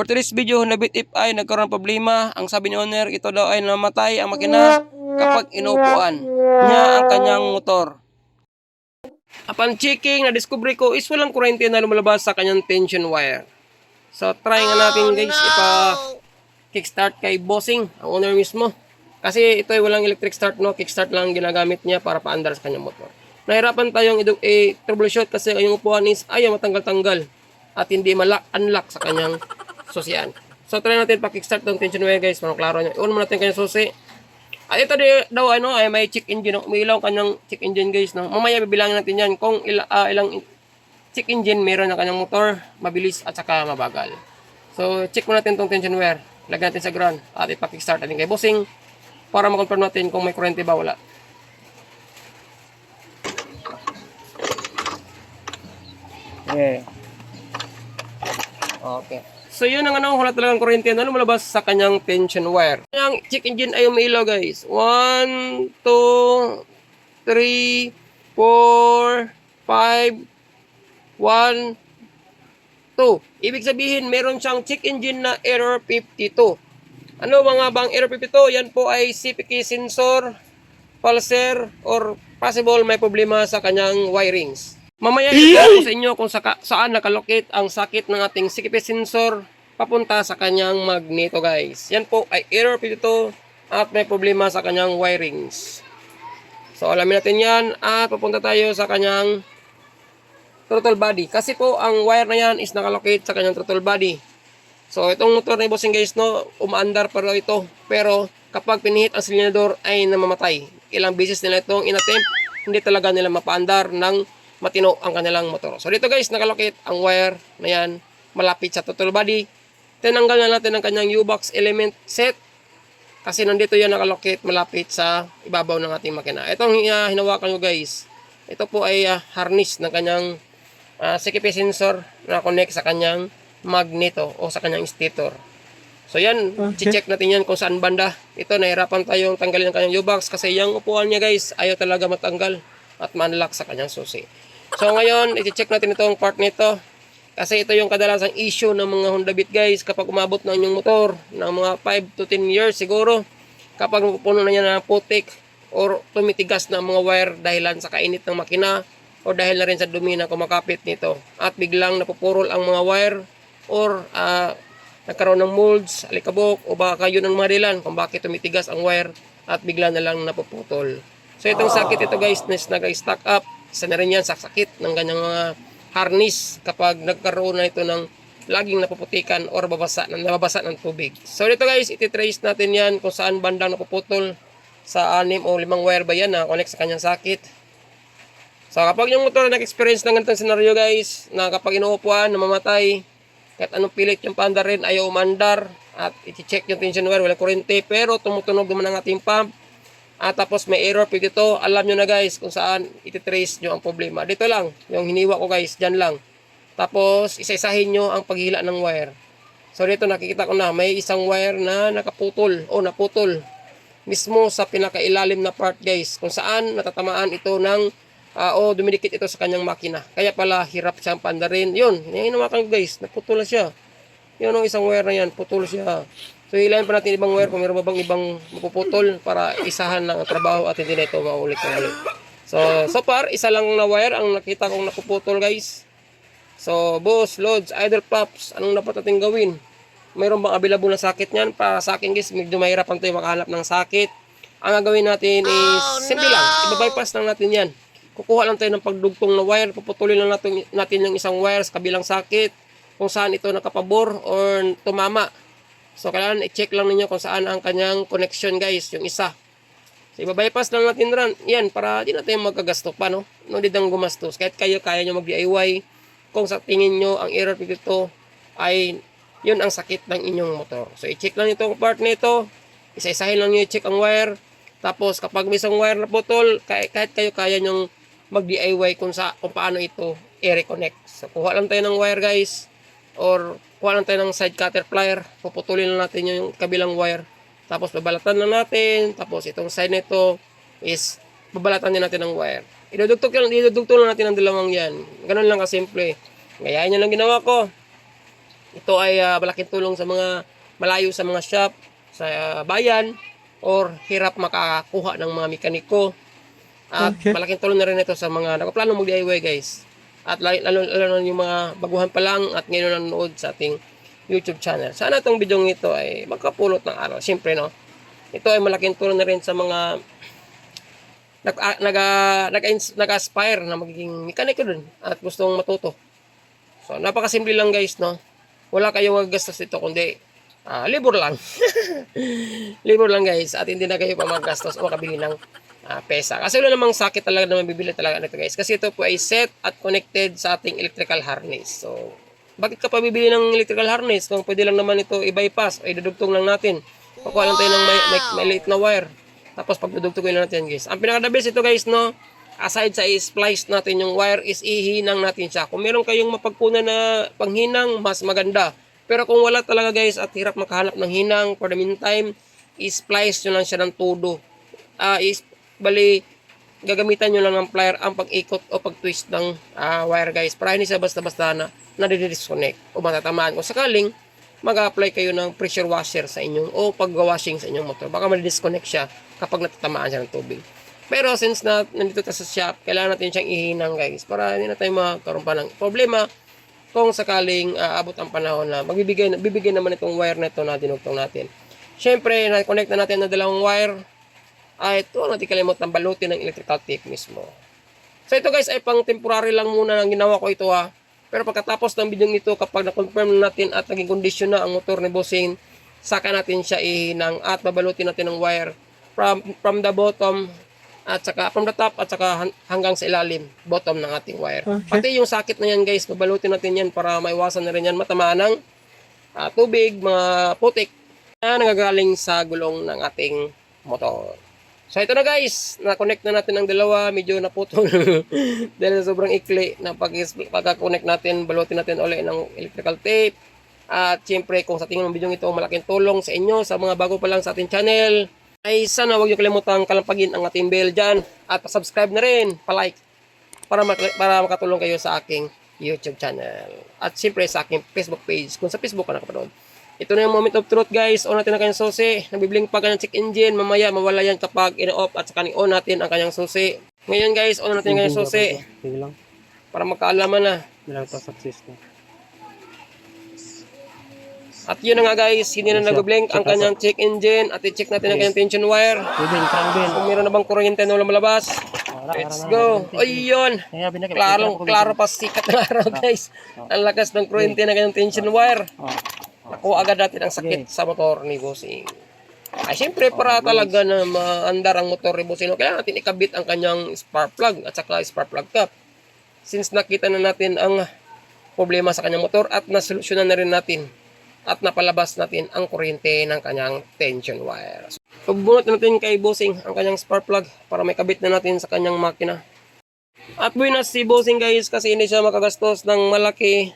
For today's video, Beat if ay nagkaroon ng problema, ang sabi ni owner, ito daw ay namatay ang makina kapag inuupuan niya ang kanyang motor. Upon checking, na-discover ko is walang kurente na lumalabas sa kanyang tension wire. So, try nga natin guys, ipa kickstart kay Bossing, ang owner mismo. Kasi ito ay walang electric start, no? Kickstart lang ang ginagamit niya para paandar sa kanyang motor. Nahirapan tayong i-troubleshoot kasi yung upuan is ayaw matanggal-tanggal at hindi malak-unlock sa kanyang susian. So, try natin pa-kickstart ng tension wire guys, para klaro nyo. Iwan mo natin kanyang susi. At ito di, daw ano, ay may check engine. no? Umiilaw ang kanyang check engine guys. No? Mamaya bibilangin natin yan kung ila, ah, ilang check engine meron ng kanyang motor, mabilis at saka mabagal. So, check mo natin tong tension wire. Lagyan natin sa ground at ipa-kickstart natin kay bossing para ma-confirm natin kung may kurente ba wala. Okay. Okay. So yun ang ano, wala talagang kurente na lumalabas sa kanyang tension wire. Ang check engine ay umiilaw guys. 1, 2, 3, 4, 5, 1, 2. Ibig sabihin, meron siyang check engine na error 52. Ano mga bang error 52? Yan po ay CPK sensor, pulser, or possible may problema sa kanyang wirings. Mamaya ito sa inyo kung saka, saan nakalocate ang sakit ng ating CPK sensor papunta sa kanyang magneto guys. Yan po ay error 52 at may problema sa kanyang wirings. So alamin natin yan at papunta tayo sa kanyang throttle body. Kasi po, ang wire na yan is nakalocate sa kanyang throttle body. So, itong motor na bossing guys, no, umaandar raw ito. Pero, kapag pinihit ang silinador ay namamatay. Ilang beses nila itong inattempt, hindi talaga nila mapaandar ng matino ang kanilang motor. So, dito guys, nakalocate ang wire na yan malapit sa throttle body. Tinanggal na natin ang kanyang U-box element set kasi nandito yan nakalocate malapit sa ibabaw ng ating makina. Itong uh, hinawakan nyo guys, ito po ay ah, harness ng kanyang uh, CKP sensor na connect sa kanyang magneto o sa kanyang stator. So yan, check natin yan kung saan banda. Ito, nahirapan tayong tanggalin ang kanyang U-box kasi yung upuan niya guys, ayaw talaga matanggal at manlock sa kanyang susi. So ngayon, i-check natin itong part nito. Kasi ito yung kadalasang issue ng mga Honda Beat guys kapag umabot na yung motor ng mga 5 to 10 years siguro. Kapag puno na yan ng putik or tumitigas na mga wire dahilan sa kainit ng makina o dahil na rin sa dumi na kumakapit nito. At biglang napupurol ang mga wire or ah, nagkaroon ng molds, alikabok o baka yun ang marilan kung bakit tumitigas ang wire at bigla na lang napuputol. So itong sakit ito guys na nag-stack up, isa na rin yan sa sakit ng ganyang mga harness kapag nagkaroon na ito ng laging napuputikan or babasa, nababasa ng tubig. So dito guys, ititrace natin yan kung saan bandang napuputol sa anim o limang wire ba yan na connect sa kanyang sakit. So kapag yung motor nag-experience ng ganitong scenario guys, na kapag inuupuan, namamatay, kahit anong pilit yung paandar rin, ayaw umandar, at i-check yung tension wire, wala kurente, pero tumutunog naman ang ating pump, at tapos may error pig ito, alam nyo na guys kung saan ititrace nyo ang problema. Dito lang, yung hiniwa ko guys, dyan lang. Tapos, isa-isahin nyo ang paghila ng wire. So dito nakikita ko na, may isang wire na nakaputol, o naputol, mismo sa pinakailalim na part guys, kung saan natatamaan ito ng ah, o dumidikit ito sa kanyang makina. Kaya pala hirap siyang pandarin. Yun, hinawakan ko guys, naputol na siya. Yun ang isang wire na yan, putol siya. So ilan pa natin ibang wire kung meron ba bang ibang mapuputol para isahan lang ang trabaho at hindi na ito maulit na ulit. So, so far, isa lang na wire ang nakita kong napuputol guys. So, boss, loads, idle pops, anong dapat natin gawin? Mayroon bang available na sakit niyan? Para sa akin guys, medyo mahirapan tayo makahanap ng sakit. Ang gagawin natin is, simple lang, ibabypass lang natin yan. Kukuha lang tayo ng pagdugtong na wire, puputulin lang natin, natin yung isang wire sa kabilang sakit, kung saan ito nakapabor or tumama. So, kailangan i-check lang ninyo kung saan ang kanyang connection guys, yung isa. So, ibabypass lang natin ran. Yan, para di na tayo magkagasto pa, no? No, di dang gumastos. Kahit kayo, kaya nyo mag-DIY. Kung sa tingin nyo, ang error dito ay yun ang sakit ng inyong motor. So, i-check lang itong part nito. Isa-isahin lang nyo i-check ang wire. Tapos, kapag may isang wire na putol, kahit kayo, kaya nyong mag-DIY kung, sa, kung paano ito i-reconnect. So, kuha lang tayo ng wire, guys. Or, kuha lang tayo ng side cutter plier. Puputulin lang natin yung kabilang wire. Tapos, babalatan lang natin. Tapos, itong side nito is babalatan din natin ng wire. Idudugtog lang, idudugtog lang natin ang dalawang yan. Ganun lang kasimple. Gayahin nyo lang ginawa ko. Ito ay ah, malaking tulong sa mga malayo sa mga shop, sa ah, bayan, or hirap makakuha ng mga mekaniko. At Okay. malaking tulong na rin ito sa mga nagpaplano mag-DIY guys. At lalo, lalo, yung mga baguhan pa lang at ngayon nanonood sa ating YouTube channel. Sana itong video ito ay magkapulot ng araw. Siyempre, no? Ito ay malaking tulong na rin sa mga nag ah, ah, nag- nag-aspire na magiging mekaniko dun at gustong matuto. So, napakasimple lang guys, no? Wala kayong gagastos dito kundi ah, libur lang. libur lang guys at hindi na kayo pa magastos o makabili ng ah, pesa. Kasi wala namang sakit talaga na mabibili talaga nito guys. Kasi ito po ay set at connected sa ating electrical harness. So, bakit ka pa bibili ng electrical harness kung pwede lang naman ito i-bypass o idudugtong lang natin. Kukuha lang tayo ng may, may, may liit na wire. Tapos pagdudugtugin lang natin guys. Ang pinaka the best ito guys no, aside sa i-splice natin yung wire is ihinang natin siya. Kung meron kayong mapagkunan na panghinang, mas maganda. Pero kung wala talaga guys at hirap makahanap ng hinang for the meantime, i-splice nyo lang siya ng todo. Is bali gagamitan nyo lang ng plier ang pag-ikot o pag-twist ng ah, wire guys para hindi siya basta-basta na nadidisconnect o matatamaan kung sakaling mag-apply kayo ng pressure washer sa inyong o pag-washing sa inyong motor. Baka ma-disconnect siya kapag natatamaan siya ng tubig. Pero since na nandito tayo sa shop, kailangan natin siyang ihinang guys para hindi na tayo magkaroon pa ng problema kung sakaling ah, abot ang panahon na magbibigay, bibigay naman itong wire na ito na dinugtong natin. Siyempre, na-connect na natin na dalawang wire ay ito natin kalimutan balutin ng electrical tape mismo. So ito guys ay pang temporary lang muna ang ginawa ko ito ha. Pero pagkatapos ng video ito kapag na-confirm na natin at naging kondisyon na ang motor ni Bossing, saka natin siya ihinang at babalutin natin ng wire from from the bottom at saka from the top at saka han- hanggang sa ilalim bottom ng ating wire. Okay. Pati yung sakit na yan guys, babalutin natin yan para maiwasan na rin yan matamaan ng ah, tubig, mga putik na nagagaling sa gulong ng ating motor. So ito na guys, na-connect na natin ang dalawa, medyo naputol. Dahil sa sobrang ikli na pag pagka-connect natin, balutin natin ulit ng electrical tape. At siyempre kung sa tingin ng video ito malaking tulong sa inyo, sa mga bago pa lang sa ating channel, ay sana huwag niyo kalimutan kalampagin ang ating bell dyan. At pa-subscribe na rin, pa-like. Para, mak- para makatulong kayo sa aking YouTube channel. At siyempre sa aking Facebook page. Kung sa Facebook ka nakapanood. Ito na yung moment of truth guys. On natin ang kanyang susi. Nabibling pa kanyang check engine. Mamaya mawala yan kapag ino-off at saka on natin ang kanyang susi. Ngayon guys, on natin ang kanyang susi. Sige lang. Para magkaalaman na. Hindi lang ito success ko. At yun na nga guys, hindi na nag-blink ang kanyang check engine. At i-check natin ang kanyang tension wire. Kung meron na bang kuryente na lumalabas. Let's go. Ayun. Klaro, klaro pa sikat na araw guys. Ang lakas ng kuryente ng kanyang tension wire. Nakuha agad natin ang sakit sa motor ni Bossing. Ay, syempre, para talaga na maandar ang motor ni Bossing, kailangan natin ikabit ang kanyang spark plug at saka spark plug cap. Since nakita na natin ang problema sa kanyang motor at nasolusyonan na rin natin at napalabas natin ang kuryente ng kanyang tension wire. Pagbunot natin kay Bossing ang kanyang spark plug para may kabit na natin sa kanyang makina. At buwinas si Bossing guys kasi hindi siya makagastos ng malaki.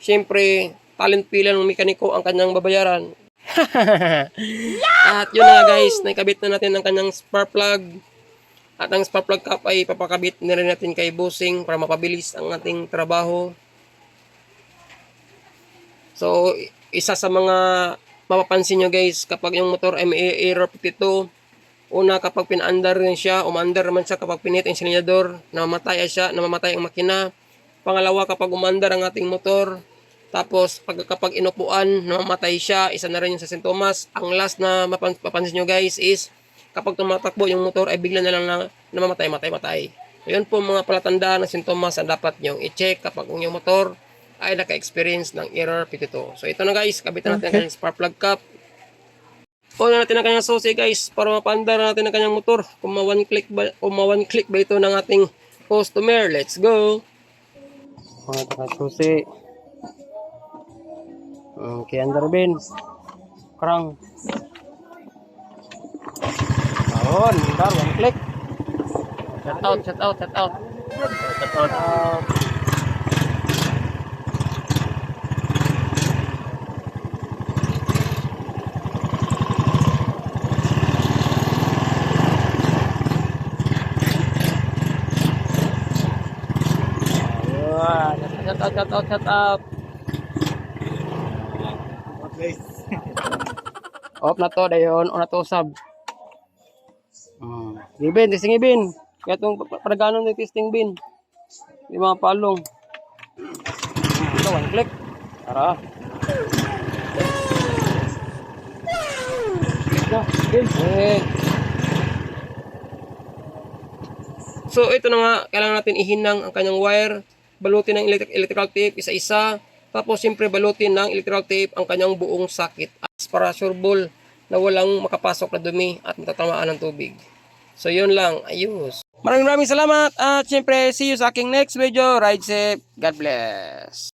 Siyempre, talent pila ng mekaniko ang kanyang babayaran. At yun na guys, naikabit na natin ang kanyang spark plug. At ang spark plug cap ay papakabit na rin natin kay Bossing para mapabilis ang ating trabaho. So, isa sa mga mapapansin nyo guys, kapag yung motor ay may error 52, una kapag pinaandar rin siya, umandar naman siya kapag pinit ang silinyador, namamatay siya, namamatay ang makina. Pangalawa, kapag umandar ang ating motor, tapos pag, kapag inupuan, namamatay siya, isa na rin yung sa sintomas. Ang last na mapan- mapansin nyo guys is, kapag tumatakbo yung motor ay bigla na lang na namamatay, matay, matay. So, yun po mga palatandaan ng sintomas na dapat nyo i-check kapag ang yung motor ay naka-experience ng error 52. So ito na guys, kabitan natin ang kanyang spark plug cap. On na natin ang kanyang susi guys para mapandar natin ang kanyang motor. Kung ma one click ba, kung ma one click ba ito ng ating customer. Let's go! Mga takasusi. Oke, Ender Bin. Kerang. Tahun, ntar yang klik. Set out, set out, set out. Set out. out. Shout out, shout out, shout out. Off na to, dayon, o na to sab. Hmm. Ibin, testing ibin. Kaya itong paraganon ng testing bin. Yung mga palong. Ito, one click. Tara. Eh, So ito na nga, kailangan natin ihinang ang kanyang wire, balutin ng electric, electrical tape isa-isa, tapos siyempre balutin ng electrical tape ang kanyang buong sakit para sure ball na walang makapasok na dumi at matatamaan ng tubig. So yun lang, ayos. Maraming maraming salamat at siyempre see you sa aking next video. Ride safe. God bless.